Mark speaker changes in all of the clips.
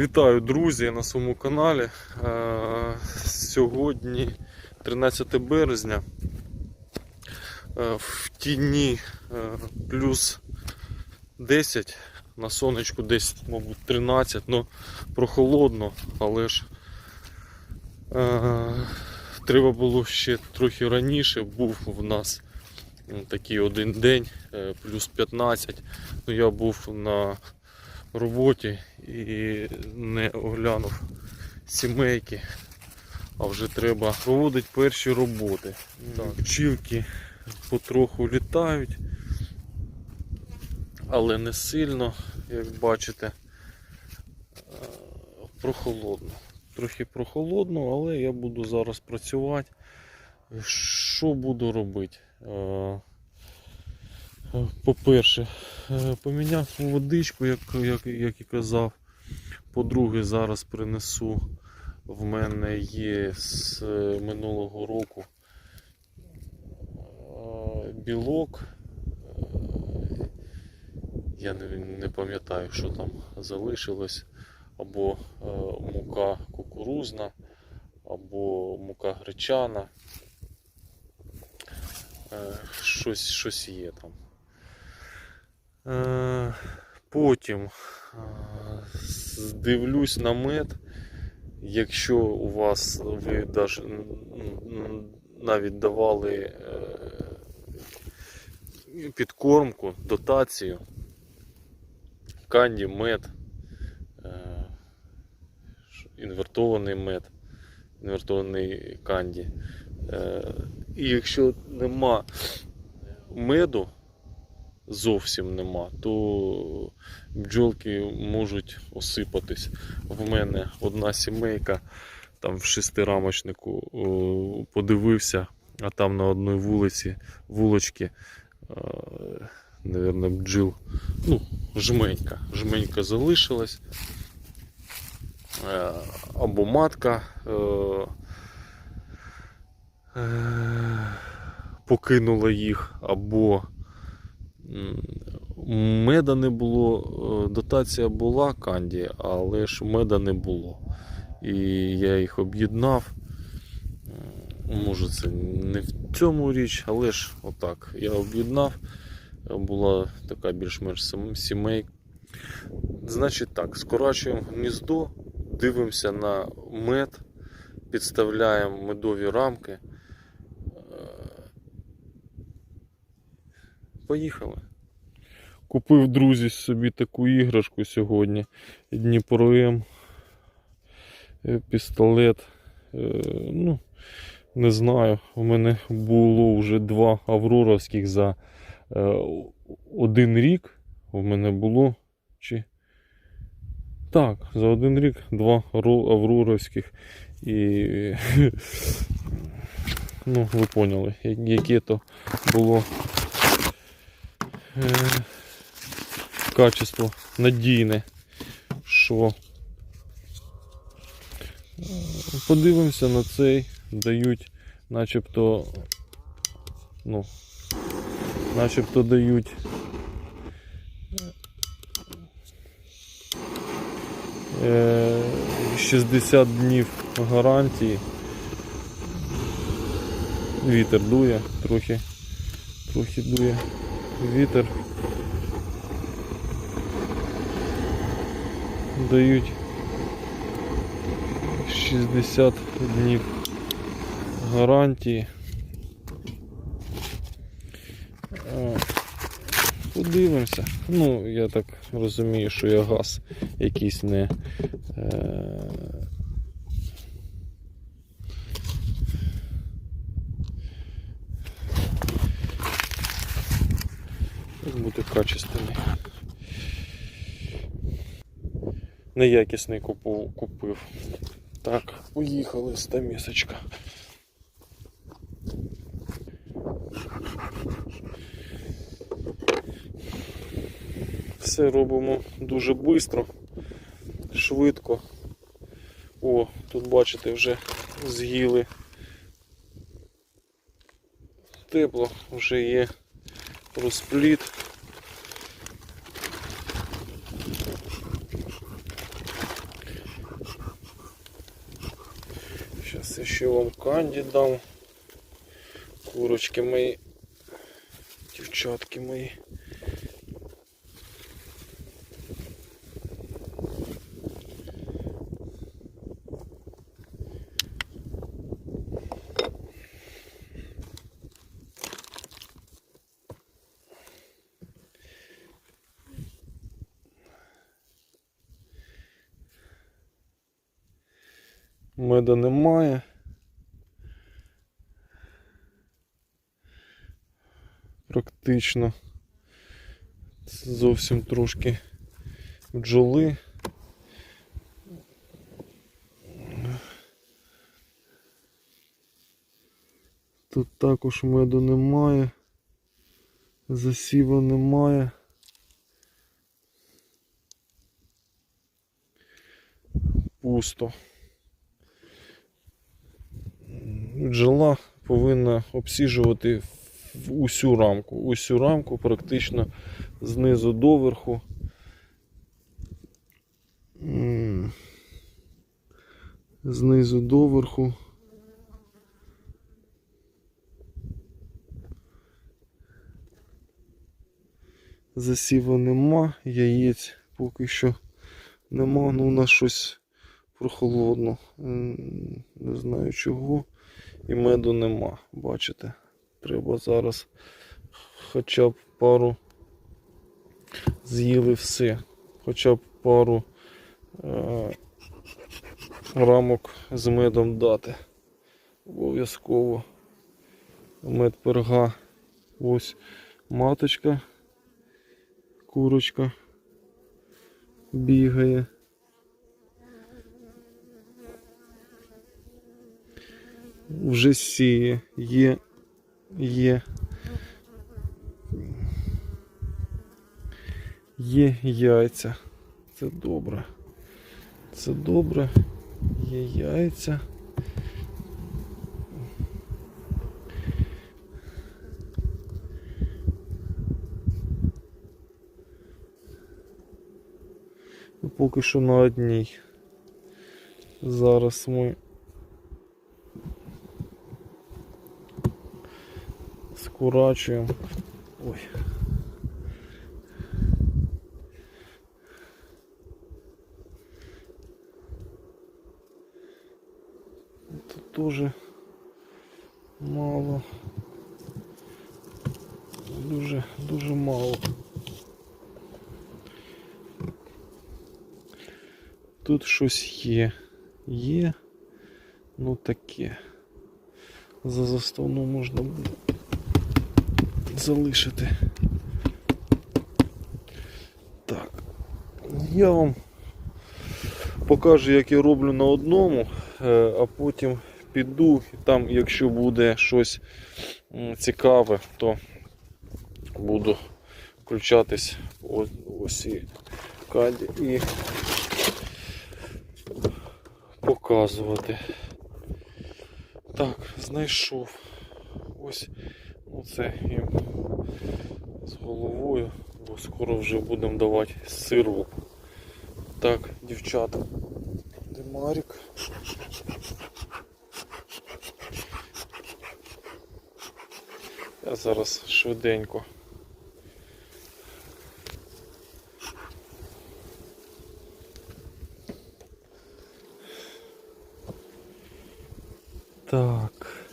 Speaker 1: Вітаю, друзі, на своєму каналі. Е, Сьогодні 13 березня. Е, В тіні е, плюс 10, на сонечку десь, мабуть, 13, ну прохолодно, але ж треба було ще трохи раніше. Був в нас такий один день, плюс 15. Ну, я був на роботі і не оглянув сімейки, а вже треба проводити перші роботи. Так, пчілки потроху літають, але не сильно, як бачите, Е, прохолодно. Трохи прохолодно, але я буду зараз працювати. Що буду робити? Е, По-перше, е, поміняв водичку, як, як, як і казав. По-друге, зараз принесу. В мене є з е, минулого року білок. Я не, не пам'ятаю, що там залишилось. Або мука кукурузна, або мука гречана. Щось, щось є там. Е, Потім е, дивлюсь на мед. Якщо у вас ви навіть давали е, підкормку, дотацію, канді, мед, інвертований мед, інвертований канді. І якщо нема меду, зовсім нема, то бджолки можуть осипатись. В мене одна сімейка там в шестирамочнику подивився, а там на одній вулиці, вулочці, е, бджіл, ну, жменька. Жменька залишилась. Е, Або матка е, е, покинула їх, або меда не було, е, дотація була канді, але ж меда не було. І я їх об'єднав. Може це не в цьому річ, але ж отак. Я об'єднав. Була така більш-менш сімей. Значить так, скорачуємо гніздо, дивимося на мед, підставляємо медові рамки. Поїхали. Купив друзі собі таку іграшку сьогодні. Дніпро. Е, Пістолет. Е, Ну, не знаю. У мене було вже два авроровських за е, один рік. У мене було. Чи... Так, за один рік два авроровських. І ну, ви поняли, яке то було е, качество надійне. Що Е, подивимося на цей, дають начебто, ну, начебто дають е, 60 днів гарантії. Вітер дує, трохи, трохи дує вітер. Дають 60 днів гарантії. Е, Подивимося. Ну, я так розумію, що я газ якийсь не. Е... качественний. Неякісний купив. Так, поїхали з місочка. Все робимо дуже швидко, швидко. О, тут бачите, вже з'їли. Тепло, вже є розпліт. Ще вам канді дам. Курочки мої, дівчатки мої. Меда немає. Практично. Зовсім трошки бджоли. Тут також меду немає. Засіва немає. Пусто. бджола повинна обсіжувати в усю рамку. Усю рамку практично знизу до верху. Знизу до верху. Засіва нема, яєць поки що нема, ну у нас щось прохолодно. Не знаю чого. І меду нема, бачите. Треба зараз хоча б пару з'їли все. Хоча б пару е, рамок з медом дати. Обов'язково. Мед перга. Ось маточка, курочка бігає. вже сіє, є, є. Є яйця. Це добре. Це добре. Є яйця. Ну, Поки що на одній. Зараз ми скурачуємо. Ой. Тут тоже мало. Дуже, дуже мало. Тут щось є. Є, ну таке. За заставну можна буде залишити. Так. Я вам покажу, як я роблю на одному, е, а потім піду і там, якщо буде щось цікаве, то буду включатись ось, і каді і показувати. Так, знайшов. Ось оце їм з головою, бо скоро вже будемо давати сирву. Так, дівчата. Де Марік? Я зараз швиденько. Так.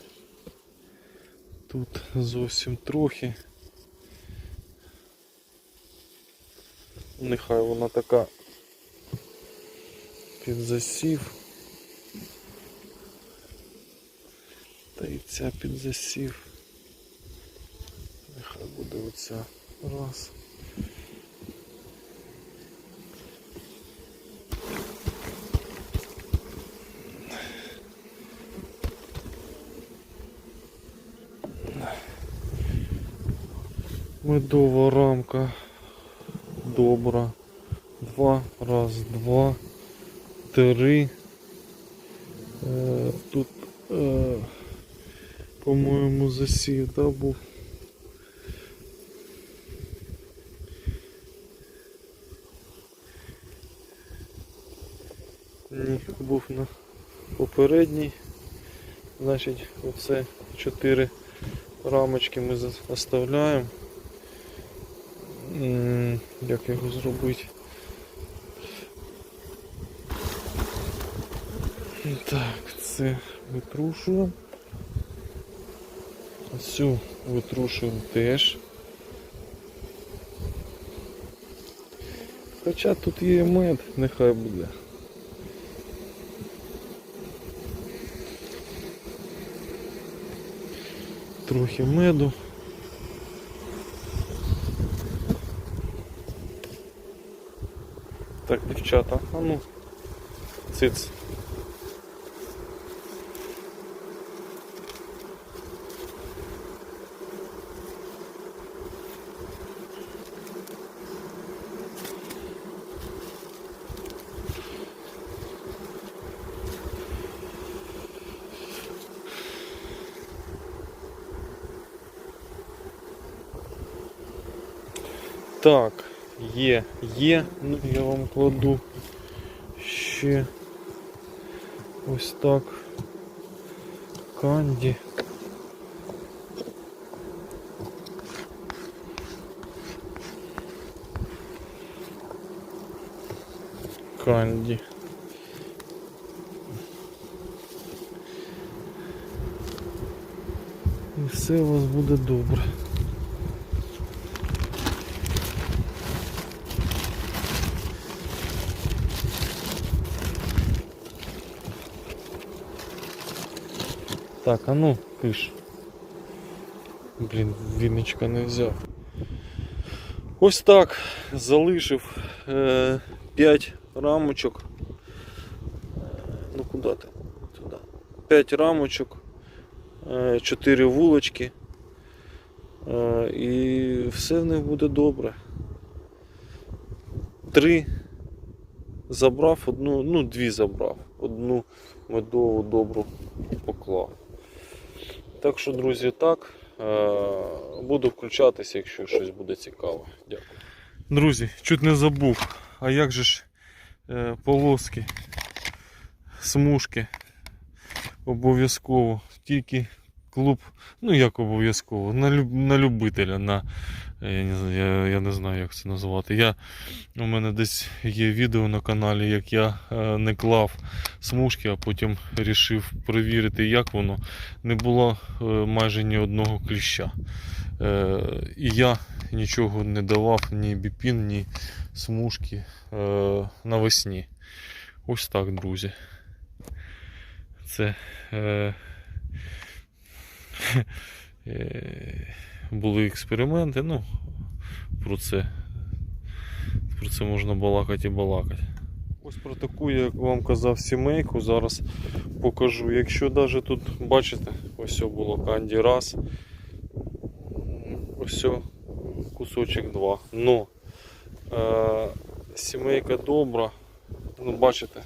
Speaker 1: Тут зовсім трохи. Нехай вона така під засів. Та і ця під засів. Нехай буде оця раз. Медова рамка добра. Два, раз, два, три. Е, тут, е, по-моєму, засів, да, був. Ні, був на попередній Значить, оце 4 рамочки ми оставляємо. Як його зробити? Так, це витрушуємо. Цю витрушуємо теж. Хоча тут є мед, нехай буде. Трохи меду. Так, дівчата, а ну, циц. Так, є, є. Ну, я вам кладу ще ось так. Канді. Канді. І все у вас буде добре. Так, а ну, киш. Блін, віночка не взяв. Ось так залишив е, 5 рамочок. Ну куди ти? Туди. 5 рамочок, е, 4 вулочки. Е, і все в них буде добре. Три забрав, одну, ну дві забрав, одну медову добру поклав. Так що, друзі, так. Е, Буду включатися, якщо щось буде цікаве. Дякую. Друзі, чуть не забув. А як же ж е, полоски, смужки? Обов'язково. Тільки клуб, ну як обов'язково, на, люб, на любителя, на, я, не, я, я не знаю, як це назвати. Я, у мене десь є відео на каналі, як я е, не клав смужки, а потім вирішив перевірити, як воно. Не було е, майже ні одного кліща. Е, і я нічого не давав, ні біпін, ні смужки е, навесні. Ось так, друзі. Це е, е, були експерименти. Ну, про це, про це можна балакати і балакати. Ось про таку, як вам казав, сімейку зараз покажу. Якщо навіть тут, бачите, ось було канді раз, ось кусочок два. Но е, сімейка добра, ну бачите,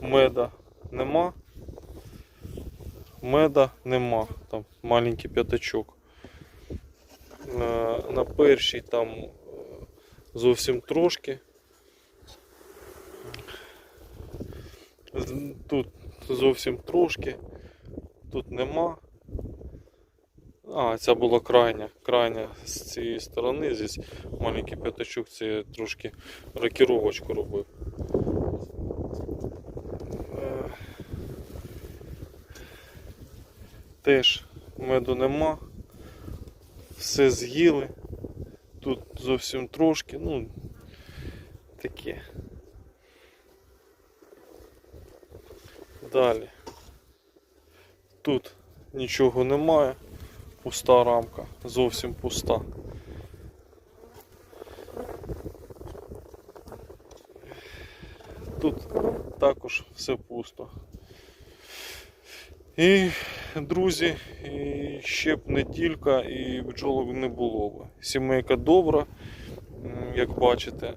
Speaker 1: меда нема. Меда нема, там маленький п'ятачок. На першій там е, зовсім трошки. Тут зовсім трошки, тут нема. А, ця була крайня, крайня з цієї сторони. Здесь маленький п'ятачок, це трошки рокіровочку робив. Е, Теж меду нема. Все з'їли. Тут зовсім трошки, ну таке. Далі. Тут нічого немає. Пуста рамка, зовсім пуста. Тут також все пусто. І, друзі, і ще б неділька і бджолок не було б. Сімейка добра, як бачите,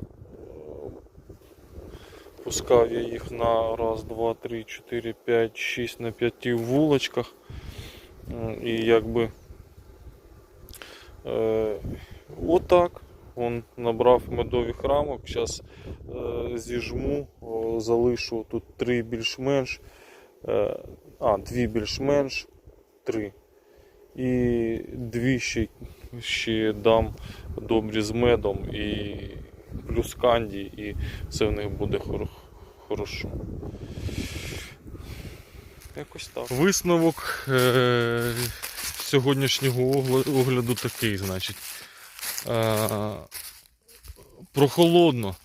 Speaker 1: пускав я їх на раз, два, три, чотири, п'ять, шість на п'яти вулочках. І якби е, отак. Он набрав медових рамок. Зараз е, зіжму, залишу тут три більш-менш. Е, А, дві більш-менш, три. І дві ще, ще дам добрі з медом і плюс канді, і все в них буде хоро- хорошо. Якось так. Висновок е- сьогоднішнього огляду такий, значить. Е- прохолодно.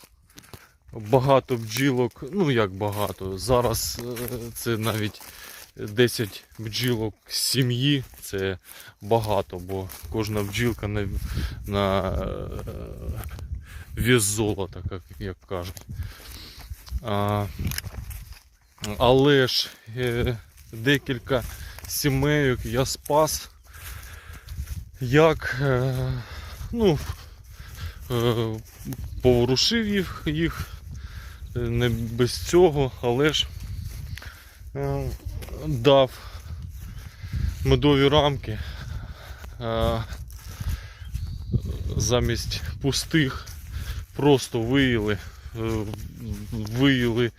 Speaker 1: Багато бджілок, ну як багато. Зараз е, це навіть 10 бджілок сім'ї це багато, бо кожна бджілка на, на е, вес золота, як, як кажуть. А, але ж е, декілька сімейок я спас, як е, ну, е, поворушив їх, їх не без цього, але ж дав медові рамки е, замість пустих просто виїли, е, виїли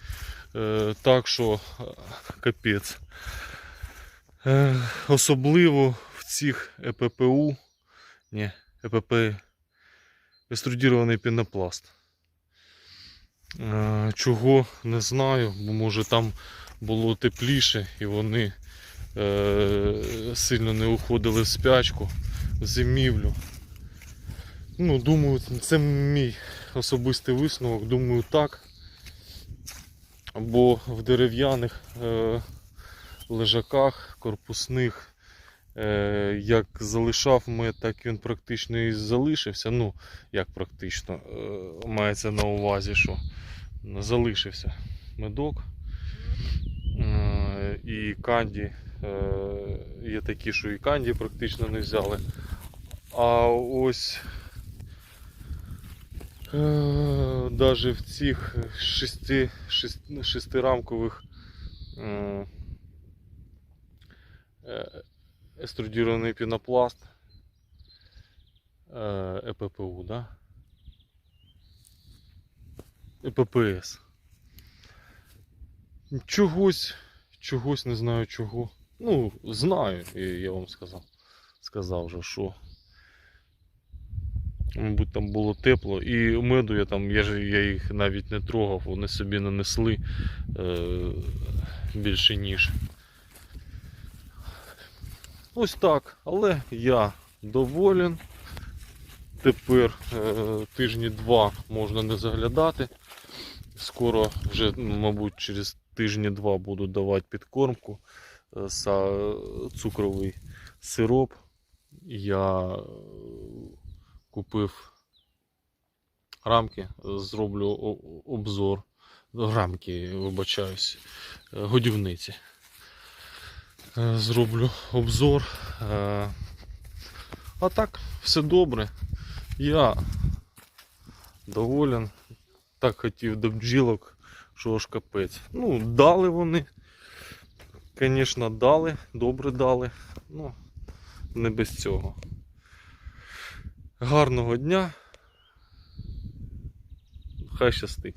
Speaker 1: е, так, що капець. Особливо в цих ЕППУ, ні, ЕПП еструдірований пінопласт. Чого не знаю, бо може там було тепліше і вони е, сильно не уходили в спячку, в зимівлю. Ну, думаю, це мій особистий висновок, думаю, так. Бо в дерев'яних е, лежаках корпусних, е, як залишав мед, так він практично і залишився. Ну, як практично, е, мається на увазі, що залишився медок. Е, І канді е, є такі, що і канді практично не взяли. А ось навіть в цих шести, шести, шестирамкових е, е, еструдірований пінопласт е, ЕППУ, да? ЕППС. Чогось, чогось не знаю чого. Ну, знаю, я вам сказав. Сказав вже, що. Мабуть, там було тепло. І меду я там, я ж я їх навіть не трогав, вони собі нанесли е, більше ніж. Ось так. Але я доволен. Тепер е, тижні два можна не заглядати. Скоро вже, мабуть, через тижні-два буду давати підкормку. е, са- цукровий сироп. Я е, купив рамки, зроблю обзор. Рамки, вибачаюсь, е, годівниці. Е, Зроблю обзор. Е, А так, все добре. Я доволен. Так хотів до бджілок, що ж капець. Ну, дали вони. Звісно, дали, добре дали. Ну, не без цього. Гарного дня. Хай щастить.